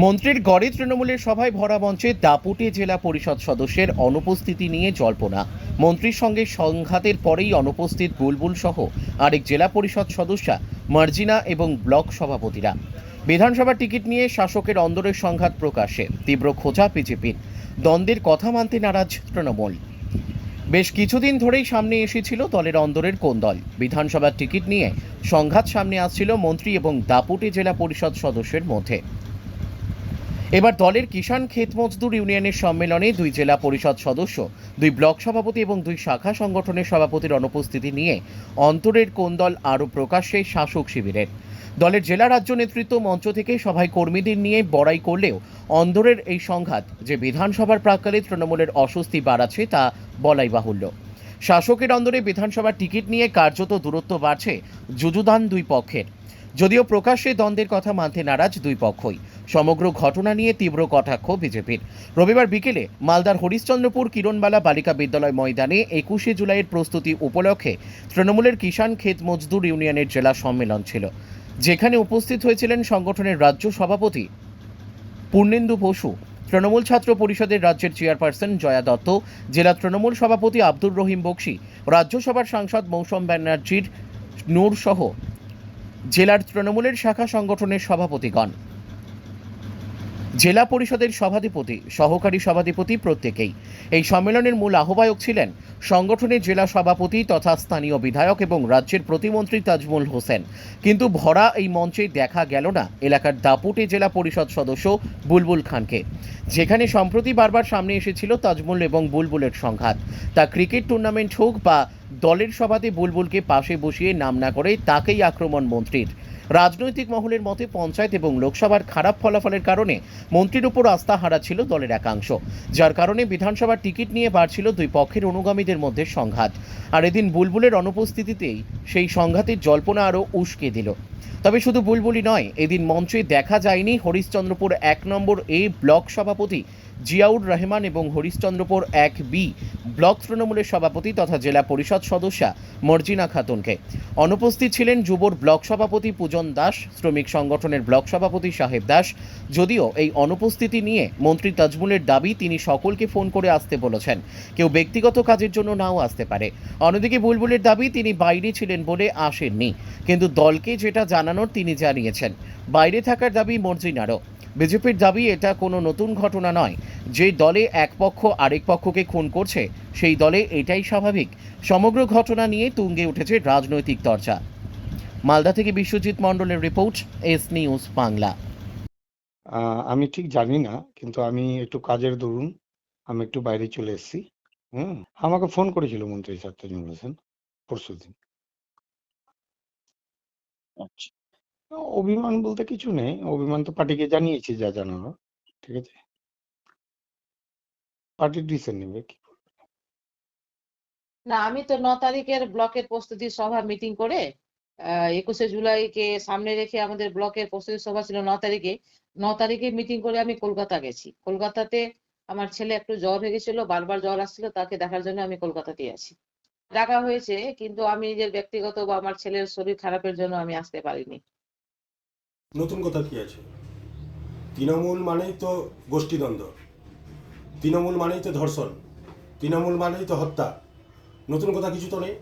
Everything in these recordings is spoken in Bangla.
মন্ত্রীর গড়ে তৃণমূলের সভায় ভরা মঞ্চে দাপুটে জেলা পরিষদ সদস্যের অনুপস্থিতি নিয়ে জল্পনা। মন্ত্রীর সঙ্গে সংঘাতের পরেই অনুপস্থিত বুলবুল সহ আরেক জেলা পরিষদ সদস্যা, মার্জিনা এবং ব্লক সভাপতিরা। বিধানসভার টিকিট নিয়ে শাসকের অন্দরের সংঘাত প্রকাশে তীব্র খোঁজা বিজেপির। দ্বন্দ্বের কথা মানতে নারাজ তৃণমূল। বেশ কিছুদিন ধরেই সামনে এসেছিল দলের অন্দরের কোন দল। বিধানসভার টিকিট নিয়ে সংঘাত সামনে আসছিল মন্ত্রী এবং দাপুটে জেলা পরিষদ সদস্যের মধ্যে। এবার দলের কিষাণ ক্ষেত মজদুর ইউনিয়নের সম্মেলনে দুই জেলা পরিষদ সদস্য, দুই ব্লক সভাপতি এবং দুই শাখা সংগঠনের সভাপতির অনুপস্থিতি নিয়ে অন্তরের কোন্দল আরও প্রকাশ্যে শাসক শিবিরের। দলের জেলা রাজ্য নেতৃত্ব মঞ্চ থেকে সভায় কর্মীদের নিয়ে বড়াই করলেও অন্দরের এই সংঘাত যে বিধানসভার প্রাক্কালে তৃণমূলের অস্বস্তি বাড়াচ্ছে তা বলাই বাহুল্য। শাসকের অন্দরে বিধানসভার টিকিট নিয়ে কার্যত দূরত্ব বাড়ছে যুযুদান দুই পক্ষের। যদিও প্রকাশ্যে দ্বন্দ্বের কথা মানতে নারাজ দুই পক্ষই। সমগ্র ঘটনা নিয়ে তীব্র কটাক্ষ বিজেপির। রবিবার বিকেলে মালদার হরিশ্চন্দ্রপুর কিরণবালা বালিকা বিদ্যালয় ময়দানে একুশে জুলাইয়ের প্রস্তুতি উপলক্ষে তৃণমূলের কিষাণ ক্ষেত মজদুর ইউনিয়নের জেলা সম্মেলন ছিল, যেখানে উপস্থিত হয়েছিলেন সংগঠনের রাজ্য সভাপতি পূর্ণেন্দু বসু, তৃণমূল ছাত্র পরিষদের রাজ্যের চেয়ারপারসন জয়া দত্ত, জেলা তৃণমূল সভাপতি আব্দুর রহিম বক্সি, রাজ্যসভার সাংসদ মৌসম ব্যানার্জির নূর সহ জেলার তৃণমূলের শাখা সংগঠনের সভাপতিগণ। জেলা পরিষদের সভাধিপতি, সহকারী সভাধিপতি প্রত্যেকেই। এই সম্মেলনের মূল আহ্বায়ক ছিলেন সংগঠনের জেলা সভাপতি তথা স্থানীয় বিধায়ক এবং রাজ্যের প্রতিমন্ত্রী তাজমুল হোসেন। কিন্তু ভরা এই মঞ্চে দেখা গেল না এলাকার দাপুটে জেলা পরিষদ সদস্য বুলবুল খানকে। যেখানে সম্প্রতি বারবার সামনে এসেছিল তাজমুল এবং বুলবুলের সংঘাত। তা ক্রিকেট টুর্নামেন্ট হোক বা দলের সভাতে বুলবুলকে পাশে বসিয়ে নাম না করে তাকেই আক্রমণ মন্ত্রীর। রাজনৈতিক মহলের মতে পঞ্চায়েত এবং লোকসভার খারাপ ফলাফলের কারণে মন্ত্রীর উপর আস্থা হারাচ্ছিল দলের একাংশ। যার কারণে বিধানসভার টিকিট নিয়ে বাড়ছিল দুই পক্ষের অনুগামীদের মধ্যে সংঘাত। আর এদিন বুলবুলের অনুপস্থিতিতেই সেই সংঘাতের জল্পনা আরও উস্কে দিল। তবে শুধু বুলবুলি নয়, এদিন মঞ্চে দেখা যায়নি হরিশ্চন্দ্রপুর এক নম্বর এ ব্লক সভাপতি জিয়াউর রহমান এবং হরিশ্চন্দ্রপুর এক বি, ব্লক তৃণমূলের সভাপতি তথা জেলা পরিষদ সদস্যা মর্জিনা খাতুনকে। অনুপস্থিত ছিলেন যুবর ব্লক সভাপতি পূজন দাস, শ্রমিক সংগঠনের ব্লক সভাপতি সাহেব দাস। যদিও এই অনুপস্থিতি নিয়ে মন্ত্রী তাজমুলের দাবি, তিনি সকলকে ফোন করে আসতে বলেছেন। কেউ ব্যক্তিগত কাজের জন্য নাও আসতে পারে। অন্যদিকে বুলবুলের দাবি, তিনি বাইরে ছিলেন বলে আসেননি। কিন্তু দলকে যেটা জানানোর তিনি জানিয়েছেন। বাইরে থাকার দাবি মর্জিনারও। বিজেপির দাবি এটা কোনো নতুন ঘটনা নয়। যে দলে এক পক্ষ আরেক পক্ষকে খুন করছে সেই দলে এটাই স্বাভাবিক। সমগ্র ঘটনা নিয়ে তুঙ্গে উঠেছে রাজনৈতিক চর্চা মালদা থেকে বিশ্বজিৎ মণ্ডলের রিপোর্ট এস নিউজ বাংলা। আমি ঠিক জানি না কিন্তু আমি একটু কাজের দরুন আমি একটু বাইরে চলে এসেছি। হুম আমাকে ফোন করেছিল মন্ত্রী স্যার তাজমুল হোসেন পরশু দিন আচ্ছা। অভিমান বলতে কিছু নেই। অভিমান তো পার্টিকে জানিয়েছি যা জানানো ঠিক আছে? পার্টি ডিসিশন নেবে, কি না, আমি তো ন তারিখের ব্লকের প্রস্তুতি সভা মিটিং করে একুশে জুলাইকে সামনে রেখে আমাদের ব্লকের প্রস্তুতি সভা ছিল ন তারিখে। ন তারিখে মিটিং করে আমি কলকাতা গেছি। কলকাতাতে আমার ছেলে একটু জ্বর হয়ে গেছিল, বারবার জ্বর আসছিল, তাকে দেখার জন্য আমি কলকাতাতেই আছি। ডাকা হয়েছে, কিন্তু আমি নিজের ব্যক্তিগত বা আমার ছেলের শরীর খারাপের জন্য আমি আসতে পারিনি। নতুন কথা কি আছে? তৃণমূল মানেই তো গোষ্ঠীদ্বন্দ্ব, তৃণমূল মানেই তো ধর্ষণ, তৃণমূল মানেই তো হত্যা। নতুন কথা কিছু তো নেই।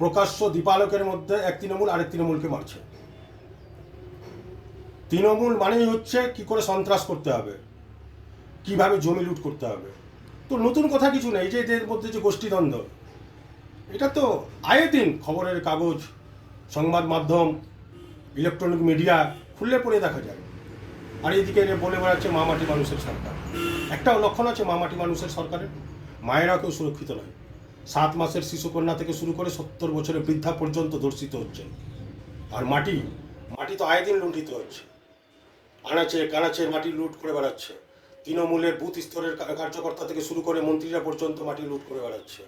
প্রকাশ্য দীপালকের মধ্যে এক তৃণমূল আরেক তৃণমূলকে মারছে। তৃণমূল মানেই হচ্ছে কি করে সন্ত্রাস করতে হবে, কীভাবে জমি লুট করতে হবে। তো নতুন কথা কিছু নেই যে এদের মধ্যে যে গোষ্ঠীদ্বন্দ্ব, এটা তো আয়ে দিন খবরের কাগজ, সংবাদ মাধ্যম ইলেকট্রনিক মিডিয়া খুললে পড়ে দেখা যায়। আর এইদিকে এরা বলে বেড়াচ্ছে মা মাটি মানুষের সরকার। একটা লক্ষণ আছে মা মাটি মানুষের সরকারের। মায়েরা কেউ সুরক্ষিত নয়। সাত মাসের শিশুকন্যা থেকে শুরু করে সত্তর বছরের বৃদ্ধা পর্যন্ত ধর্ষিত হচ্ছে। আর মাটি মাটি তো আয় দিন লুণ্ঠিত হচ্ছে। আনাচে কানাচে মাটি লুট করে বেড়াচ্ছে। তৃণমূলের বুথ স্তরের কার্যকর্তা থেকে শুরু করে মন্ত্রীরা পর্যন্ত মাটি লুট করে বেড়াচ্ছে।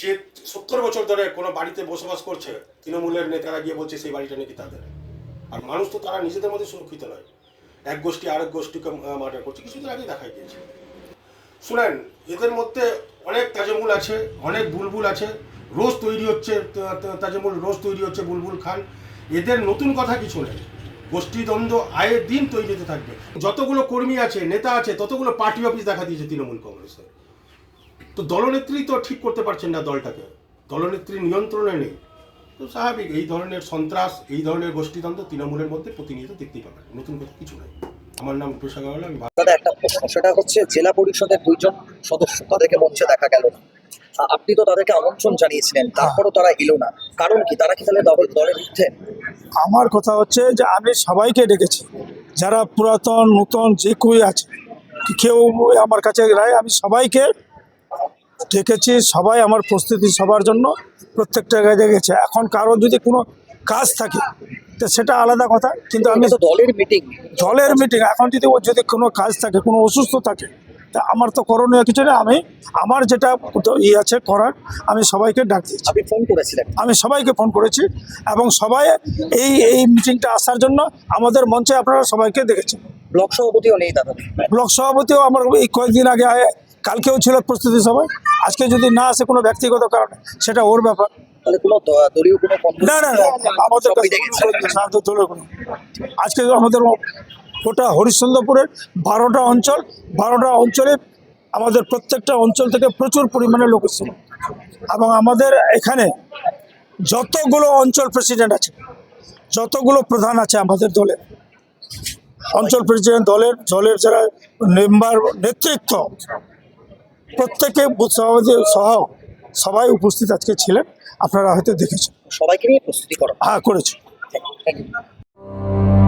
যে সত্তর বছর ধরে কোনো বাড়িতে বসবাস করছে, তৃণমূলের নেতারা গিয়ে বলছে সেই বাড়িটা নাকি তাদের। আর মানুষ তো তারা নিজেদের মধ্যে সুরক্ষিত নয়। এক গোষ্ঠী আরেক গোষ্ঠীকে মার্ডার করছে। কিছুদিন আগে দেখাই দিয়েছে। শুনেন, এদের মধ্যে অনেক তাজমুল আছে, অনেক বুলবুল আছে। রোজ তৈরি হচ্ছে তাজমুল, রোজ তৈরি হচ্ছে বুলবুল খান। এদের নতুন কথা কিছু নেই। গোষ্ঠীদ্বন্দ্ব আয়ের দিন তৈরি হতে থাকবে। যতগুলো কর্মী আছে, নেতা আছে, ততগুলো পার্টি অফিস দেখা দিয়েছে তৃণমূল কংগ্রেসের। তো দলনেত্রী তো ঠিক করতে পারছেন না দলটাকে। দলনেত্রী নিয়ন্ত্রণে নেই। তো স্বাভাবিক এই ধরনের সন্ত্রাস এই ধরনের গোষ্ঠীদ্বন্দ্ব তৃণমূলের মধ্যে প্রতিনিয়ত দেখতেই পাবেন। নতুন কথা কিছু নাই। আমার নাম পেশা গাওয়ালা আমি দাদা একটা প্রশ্ন। সেটা হচ্ছে জেলা পরিষদের দুইজন সদস্য তাদেরকে মঞ্চে দেখা গেল না। আপনি তো তাদেরকে আমন্ত্রণ জানিয়েছিলেন তারপরও তারা এলো না। কারণ কি? তারা কি তাহলে দল- দলের বিরুদ্ধে? আমার কথা হচ্ছে যে আমি সবাইকে ডেকেছি। যারা পুরাতন নতুন যে কেউ আছে কেউ আমার কাছে রায় আমি সবাইকে ডেকেছি সবাই আমার প্রস্তুতি সবার জন্য প্রত্যেকটা জায়গায় ডেকেছে এখন কারও যদি কোনো কাজ থাকে তো সেটা আলাদা কথা কিন্তু আমি আমি তো দলের মিটিং দলের মিটিং এখন যদি ওর যদি কোনো কাজ থাকে কোনো অসুস্থ থাকে তা আমার তো করণীয় কিছু না। আমি আমার যেটা ইয়ে আছে করার আমি সবাইকে ডাক দিয়েছি। আপনি ফোন করেছিলেন? আমি সবাইকে ফোন করেছি এবং সবাই এই এই মিটিংটা আসার জন্য আমাদের মঞ্চে আপনারা সবাইকে দেখেছেন। ব্লক সভাপতিও নেই দাদা ব্লক সভাপতিও আমার এই কয়েকদিন আগে আয়- কালকেও ছিল প্রস্তুতি সবাই আজকে যদি না আসে কোনো ব্যক্তিগত কারণে সেটা ওর ব্যাপার। না না না আমাদের। কোনো আজকে আমাদের গোটা হরিশ্চন্দ্রপুরের বারোটা অঞ্চল বারোটা অঞ্চলে আমাদের প্রত্যেকটা অঞ্চল থেকে প্রচুর পরিমাণে লোক এসেছিল। এবং আমাদের এখানে যতগুলো অঞ্চল প্রেসিডেন্ট আছে যতগুলো প্রধান আছে আমাদের দলের অঞ্চল প্রেসিডেন্ট দলের দলের যারা মেম্বার নেতৃত্ব প্রত্যেকে বুথ সভাপতি সহ সবাই উপস্থিত আজকে ছিলেন। আপনারা হয়তো দেখেছেন। সবাইকে নিয়ে প্রস্তুতি করা। হ্যাঁ করেছি। Thank you